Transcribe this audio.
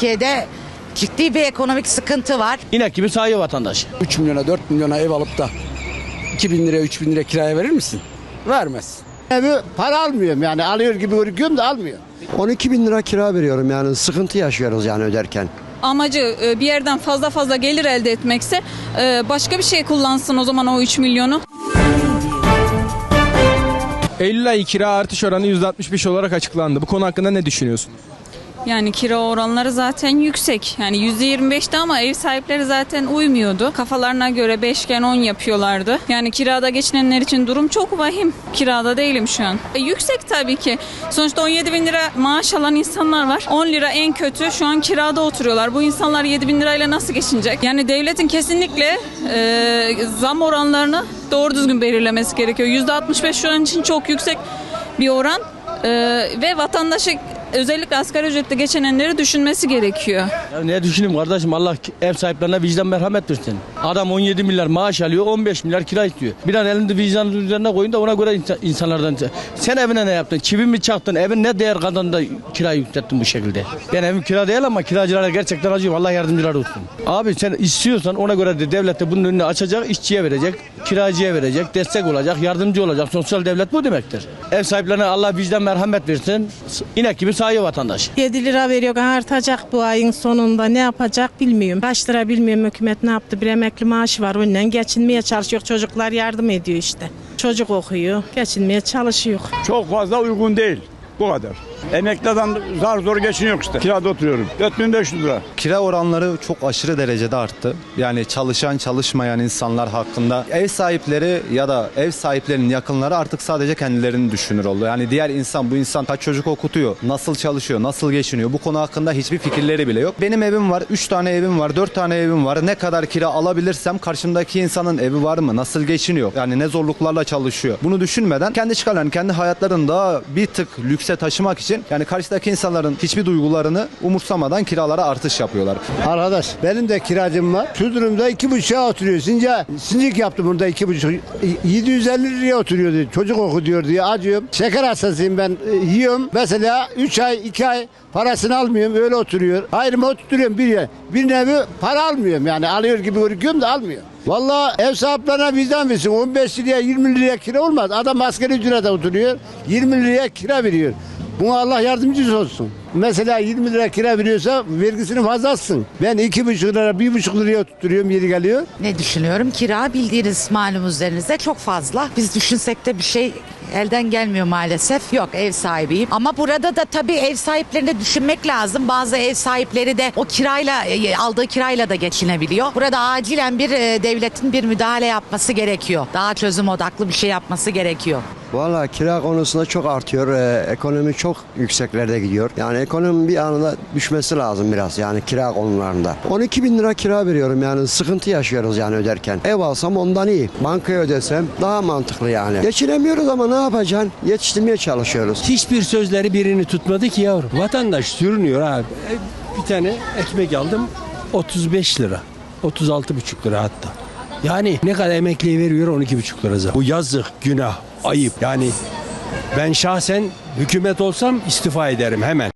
Türkiye'de ciddi bir ekonomik sıkıntı var. İnek gibi sahaya vatandaş. 3 milyona 4 milyona ev alıp da 2000 liraya 3000 liraya kiraya verir misin? Vermez. Evi para almıyorum yani alıyor gibi görüyorum da almıyor. 12 bin lira kira veriyorum yani sıkıntı yaşıyoruz yani öderken. amacı e, bir yerden fazla fazla gelir elde etmekse e, başka bir şey kullansın o zaman o 3 milyonu. Eylül ayı kira artış oranı %65 olarak açıklandı. Bu konu hakkında ne düşünüyorsun? Yani kira oranları zaten yüksek. Yani %25'ti ama ev sahipleri zaten uymuyordu. Kafalarına göre 5 iken 10 yapıyorlardı. Yani kirada geçinenler için durum çok vahim. Kirada değilim şu an. E, yüksek tabii ki. Sonuçta 17 bin lira maaş alan insanlar var. 10 lira en kötü şu an kirada oturuyorlar. Bu insanlar 7 bin lirayla nasıl geçinecek? Yani devletin kesinlikle e, zam oranlarını doğru düzgün belirlemesi gerekiyor. %65 şu an için çok yüksek bir oran. E, ve vatandaşı özellikle asgari ücretle geçinenleri düşünmesi gerekiyor. Ya ne düşüneyim kardeşim Allah ev sahiplerine vicdan merhamet versin. Adam 17 milyar maaş alıyor 15 milyar kira istiyor. Bir an elinde vicdanın üzerine koyun da ona göre insa- insanlardan. Sen evine ne yaptın? Çivi mi çaktın? Evin ne değer kazandı da kirayı yükselttin bu şekilde? Ben evim kira değil ama kiracılara gerçekten acıyorum. Allah yardımcılar olsun. Abi sen istiyorsan ona göre de devlet de bunun önünü açacak, işçiye verecek, kiracıya verecek, destek olacak, yardımcı olacak. Sosyal devlet bu demektir. Ev sahiplerine Allah vicdan merhamet versin. İnek gibi sahaya vatandaş. 7 lira veriyor artacak bu ayın sonunda ne yapacak bilmiyorum. Kaç lira bilmiyorum hükümet ne yaptı bir emekli maaşı var ondan geçinmeye çalışıyor çocuklar yardım ediyor işte. Çocuk okuyor geçinmeye çalışıyor. Çok fazla uygun değil. Bu kadar. Emekli adam zar zor geçiniyor işte. Kirada oturuyorum. 4500 lira. Kira oranları çok aşırı derecede arttı. Yani çalışan çalışmayan insanlar hakkında ev sahipleri ya da ev sahiplerinin yakınları artık sadece kendilerini düşünür oldu. Yani diğer insan bu insan kaç çocuk okutuyor, nasıl çalışıyor, nasıl geçiniyor bu konu hakkında hiçbir fikirleri bile yok. Benim evim var, 3 tane evim var, 4 tane evim var. Ne kadar kira alabilirsem karşımdaki insanın evi var mı, nasıl geçiniyor, yani ne zorluklarla çalışıyor. Bunu düşünmeden kendi çıkarlarını, kendi hayatlarını daha bir tık lükse taşımak için yani karşıdaki insanların hiçbir duygularını umursamadan kiralara artış yapıyorlar. Arkadaş benim de kiracım var. Şu durumda iki buçuğa oturuyor. Sinca, sincik yaptım burada iki buçuk. 750 liraya oturuyordu. Çocuk oku diyor diye acıyorum. Şeker hastasıyım ben. E, yiyorum. Mesela 3 ay 2 ay parasını almıyorum. Öyle oturuyor. Ayrıma oturtuyorum bir yer. Bir nevi para almıyorum yani. Alıyor gibi görüyorum da almıyor. Vallahi ev sahiplerine vicdan versin. 15 liraya 20 liraya kira olmaz. Adam askeri ücrete oturuyor. 20 liraya kira veriyor. Buna Allah yardımcısı olsun. Mesela 20 lira kira veriyorsa vergisini fazla alsın. Ben 2,5 lira, 1,5 liraya tutturuyorum yeri geliyor. Ne düşünüyorum? Kira bildiğiniz malum üzerinizde çok fazla. Biz düşünsek de bir şey elden gelmiyor maalesef. Yok ev sahibiyim. Ama burada da tabii ev sahiplerini düşünmek lazım. Bazı ev sahipleri de o kirayla e, aldığı kirayla da geçinebiliyor. Burada acilen bir e, devletin bir müdahale yapması gerekiyor. Daha çözüm odaklı bir şey yapması gerekiyor. Valla kira konusunda çok artıyor. Ee, ekonomi çok yükseklerde gidiyor. Yani ekonomi bir anında düşmesi lazım biraz yani kira konularında. 12 bin lira kira veriyorum yani sıkıntı yaşıyoruz yani öderken. Ev alsam ondan iyi. Bankaya ödesem daha mantıklı yani. Geçinemiyoruz ama ne yapacaksın? Yetiştirmeye çalışıyoruz. Hiçbir sözleri birini tutmadı ki yavrum. Vatandaş sürünüyor abi. E, Bir tane ekmek aldım 35 lira. 36 buçuk lira hatta. Yani ne kadar emekliye veriyor 12 buçuk lira zam. Bu yazık, günah, ayıp. Yani ben şahsen hükümet olsam istifa ederim hemen.